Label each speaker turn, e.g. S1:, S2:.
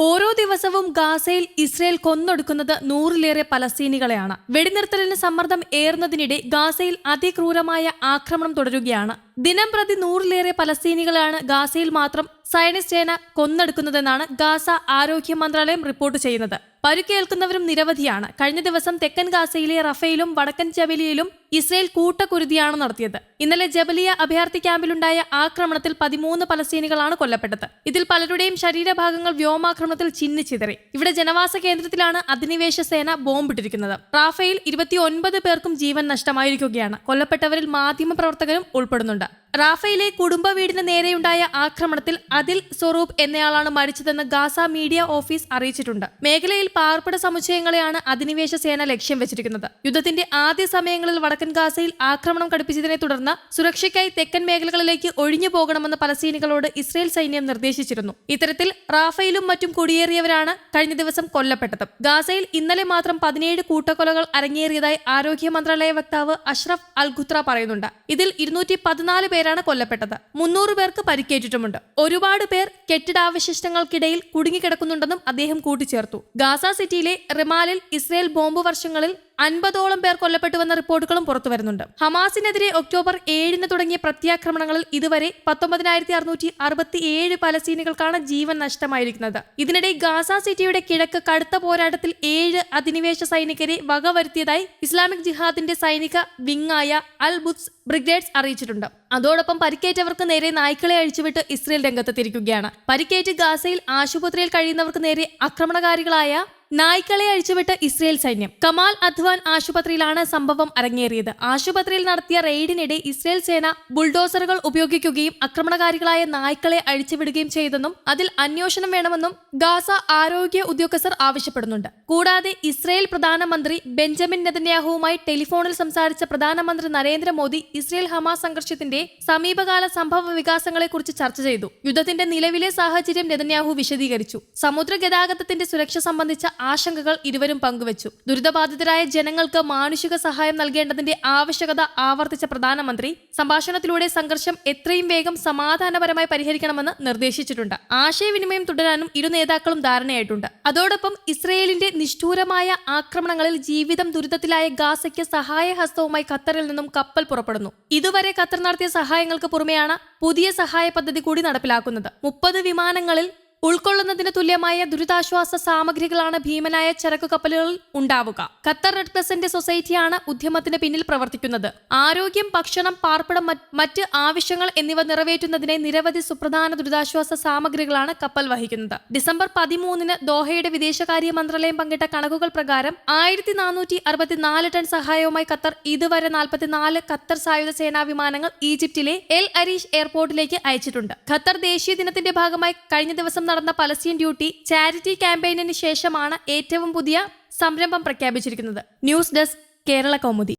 S1: ഓരോ ദിവസവും ഗാസയിൽ ഇസ്രയേൽ കൊന്നൊടുക്കുന്നത് നൂറിലേറെ പലസ്തീനികളെയാണ്. വെടിനിർത്തലിന് സമ്മർദ്ദം ഏറുന്നതിനിടെ ഗാസയിൽ അതിക്രൂരമായ ആക്രമണം തുടരുകയാണ്. ദിനം പ്രതി നൂറിലേറെ പലസ്തീനികളാണ് ഗാസയിൽ മാത്രം സയനിസ്റ്റ് സേന കൊന്നെടുക്കുന്നതെന്നാണ് ഗാസ ആരോഗ്യ മന്ത്രാലയം റിപ്പോർട്ട് ചെയ്യുന്നത്. പരുക്കേൽക്കുന്നവരും നിരവധിയാണ്. കഴിഞ്ഞ ദിവസം തെക്കൻ ഗാസയിലെ റഫയിലും വടക്കൻ ജബലിയയിലും ഇസ്രയേൽ കൂട്ടക്കുരുതിയാണ് നടത്തിയത്. ഇന്നലെ ജബലിയ അഭയാർത്ഥി ക്യാമ്പിലുണ്ടായ ആക്രമണത്തിൽ പതിമൂന്ന് പലസ്തീനികളാണ് കൊല്ലപ്പെട്ടത്. ഇതിൽ പലരുടെയും ശരീരഭാഗങ്ങൾ വ്യോമാക്രമണത്തിൽ ചിന്നിച്ചിതറി ഇവിടെ ജനവാസ കേന്ദ്രത്തിലാണ് അധിനിവേശ സേന ബോംബിട്ടിരിക്കുന്നത്. റാഫയിൽ ഇരുപത്തിയൊൻപത് പേർക്കും ജീവൻ നഷ്ടമായിരിക്കുകയാണ്. കൊല്ലപ്പെട്ടവരിൽ മാധ്യമപ്രവർത്തകരും ഉൾപ്പെടുന്നുണ്ട്. റാഫയിലെ കുടുംബ വീടിന് നേരെയുണ്ടായ ആക്രമണത്തിൽ അതിൽ സ്വറൂപ് എന്നയാളാണ് മരിച്ചതെന്ന് ഗാസ മീഡിയ ഓഫീസ് അറിയിച്ചിട്ടുണ്ട്. മേഖലയിൽ പാർപ്പിട സമുച്ചയങ്ങളെയാണ് അധിനിവേശ സേന ലക്ഷ്യം വെച്ചിരിക്കുന്നത്. യുദ്ധത്തിന്റെ ആദ്യ സമയങ്ങളിൽ വടക്കൻ ഗാസയിൽ ആക്രമണം കടുപ്പിച്ചതിനെ തുടർന്ന് സുരക്ഷയ്ക്കായി തെക്കൻ മേഖലകളിലേക്ക് ഒഴിഞ്ഞു പോകണമെന്ന് പലസ്തീനികളോട് ഇസ്രയേൽ സൈന്യം നിർദ്ദേശിച്ചിരുന്നു. ഇത്തരത്തിൽ റാഫയിലും മറ്റും കുടിയേറിയവരാണ് കഴിഞ്ഞ ദിവസം കൊല്ലപ്പെട്ടത്. ഗാസയിൽ ഇന്നലെ മാത്രം പതിനേഴ് കൂട്ടക്കൊലകൾ അരങ്ങേറിയതായി ആരോഗ്യ മന്ത്രാലയ വക്താവ് അഷ്റഫ് അൽഖുത്ര പറയുന്നുണ്ട്. ഇതിൽ ഇരുന്നൂറ്റി പതിനാല് പേരാണ് കൊല്ലപ്പെട്ടത്. മുന്നൂറ് പേർക്ക് പരിക്കേറ്റിട്ടുമുണ്ട്. ഒരുപാട് പേർ കെട്ടിടാവശിഷ്ടങ്ങൾക്കിടയിൽ കുടുങ്ങിക്കിടക്കുന്നുണ്ടെന്നും അദ്ദേഹം കൂട്ടിച്ചേർത്തു. ഗാസ സിറ്റിയിലെ റിമാലിൽ ഇസ്രയേൽ ബോംബ് വർഷങ്ങളിൽ അൻപതോളം പേർ കൊല്ലപ്പെട്ടുവെന്ന റിപ്പോർട്ടുകളും പുറത്തു വരുന്നുണ്ട്. ഹമാസിനെതിരെ ഒക്ടോബർ ഏഴിന് തുടങ്ങിയ പ്രത്യാക്രമണങ്ങളിൽ ഇതുവരെ പത്തൊമ്പതിനായിരത്തി അറുന്നൂറ്റി അറുപത്തി ഏഴ് പലസ്തീനികൾക്കാണ് ജീവൻ നഷ്ടമായിരിക്കുന്നത്. ഇതിനിടെ ഗാസ സിറ്റിയുടെ കിഴക്ക് കടുത്ത പോരാട്ടത്തിൽ ഏഴ് അധിനിവേശ സൈനികരെ വകവരുത്തിയതായി ഇസ്ലാമിക് ജിഹാദിന്റെ സൈനിക വിങ്ങായ അൽ ബുദ്സ് ബ്രിഗേഡ്സ് അറിയിച്ചിട്ടുണ്ട്. അതോടൊപ്പം പരിക്കേറ്റവർക്ക് നേരെ നായ്ക്കളെ അഴിച്ചുവിട്ട് ഇസ്രയേൽ രംഗത്തെത്തിയിരിക്കുകയാണ്. പരിക്കേറ്റ് ഗാസയിൽ ആശുപത്രിയിൽ കഴിയുന്നവർക്ക് നേരെ ആക്രമണകാരികളായ നായ്ക്കളെ അഴിച്ചുവിട്ട് ഇസ്രയേൽ സൈന്യം കമാൽ അധ്വാൻ ആശുപത്രിയിലാണ് സംഭവം അരങ്ങേറിയത്. ആശുപത്രിയിൽ നടത്തിയ റെയ്ഡിനിടെ ഇസ്രയേൽ സേന ബുൾഡോസറുകൾ ഉപയോഗിക്കുകയും ആക്രമണകാരികളായ നായ്ക്കളെ അഴിച്ചുവിടുകയും ചെയ്തെന്നും അതിൽ അന്വേഷണം വേണമെന്നും ഗാസ ആരോഗ്യ ഉദ്യോഗസ്ഥർ ആവശ്യപ്പെടുന്നുണ്ട്. കൂടാതെ ഇസ്രയേൽ പ്രധാനമന്ത്രി ബെഞ്ചമിൻ നെതന്യാഹുവുമായി ടെലിഫോണിൽ സംസാരിച്ച പ്രധാനമന്ത്രി നരേന്ദ്രമോദി ഇസ്രയേൽ ഹമാസ് സംഘർഷത്തിന്റെ സമീപകാല സംഭവ വികാസങ്ങളെക്കുറിച്ച് ചർച്ച ചെയ്തു. യുദ്ധത്തിന്റെ നിലവിലെ സാഹചര്യം നെതന്യാഹു വിശദീകരിച്ചു. സമുദ്ര ഗതാഗതത്തിന്റെ സുരക്ഷ സംബന്ധിച്ച ആശങ്കകൾ ഇരുവരും പങ്കുവച്ചു. ദുരിതബാധിതരായ ജനങ്ങൾക്ക് മാനുഷിക സഹായം നൽകേണ്ടതിന്റെ ആവശ്യകത ആവർത്തിച്ച പ്രധാനമന്ത്രി സംഭാഷണത്തിലൂടെ സംഘർഷം എത്രയും വേഗം സമാധാനപരമായി പരിഹരിക്കണമെന്ന് നിർദ്ദേശിച്ചിട്ടുണ്ട്. ആശയവിനിമയം തുടരാനും ഇരു നേതാക്കളും ധാരണയായിട്ടുണ്ട്. അതോടൊപ്പം ഇസ്രയേലിന്റെ നിഷ്ഠൂരമായ ആക്രമണങ്ങളിൽ ജീവിതം ദുരിതത്തിലായ ഗാസയ്ക്ക് സഹായഹസ്തവുമായി ഖത്തറിൽ നിന്നും കപ്പൽ പുറപ്പെടുന്നു. ഇതുവരെ ഖത്തർ നടത്തിയ സഹായങ്ങൾക്ക് പുറമെയാണ് പുതിയ സഹായ പദ്ധതി കൂടി നടപ്പിലാക്കുന്നത്. മുപ്പത് വിമാനങ്ങളിൽ ഉൾക്കൊള്ളുന്നതിന് തുല്യമായ ദുരിതാശ്വാസ സാമഗ്രികളാണ് ഭീമനായ ചരക്ക് കപ്പലുകളിൽ ഉണ്ടാവുക. ഖത്തർ റെഡ് ക്രസന്റ് സൊസൈറ്റിയാണ് ഉദ്യമത്തിന് പിന്നിൽ പ്രവർത്തിക്കുന്നത്. ആരോഗ്യം ഭക്ഷണം പാർപ്പിടം മറ്റ് ആവശ്യങ്ങൾ എന്നിവ നിറവേറ്റുന്നതിനെ നിരവധി സുപ്രധാന ദുരിതാശ്വാസ സാമഗ്രികളാണ് കപ്പൽ വഹിക്കുന്നത്. ഡിസംബർ പതിമൂന്നിന് ദോഹയുടെ വിദേശകാര്യ മന്ത്രാലയം പങ്കിട്ട കണക്കുകൾ പ്രകാരം ആയിരത്തി നാനൂറ്റി അറുപത്തിനാല് ടൺ സഹായവുമായി ഖത്തർ ഇതുവരെ നാൽപ്പത്തിനാല് ഖത്തർ സായുധ സേനാ വിമാനങ്ങൾ ഈജിപ്തിലെ എൽ അരീഷ് എയർപോർട്ടിലേക്ക് അയച്ചിട്ടുണ്ട്. ഖത്തർ ദേശീയ ദിനത്തിന്റെ ഭാഗമായി കഴിഞ്ഞ ദിവസം നടന്ന പലസ്തീൻ ഡ്യൂട്ടി ചാരിറ്റി ക്യാമ്പയിനിന് ശേഷമാണ് ഏറ്റവും പുതിയ സംരംഭം പ്രഖ്യാപിച്ചിരിക്കുന്നത്. News desk Kerala Kaumudi.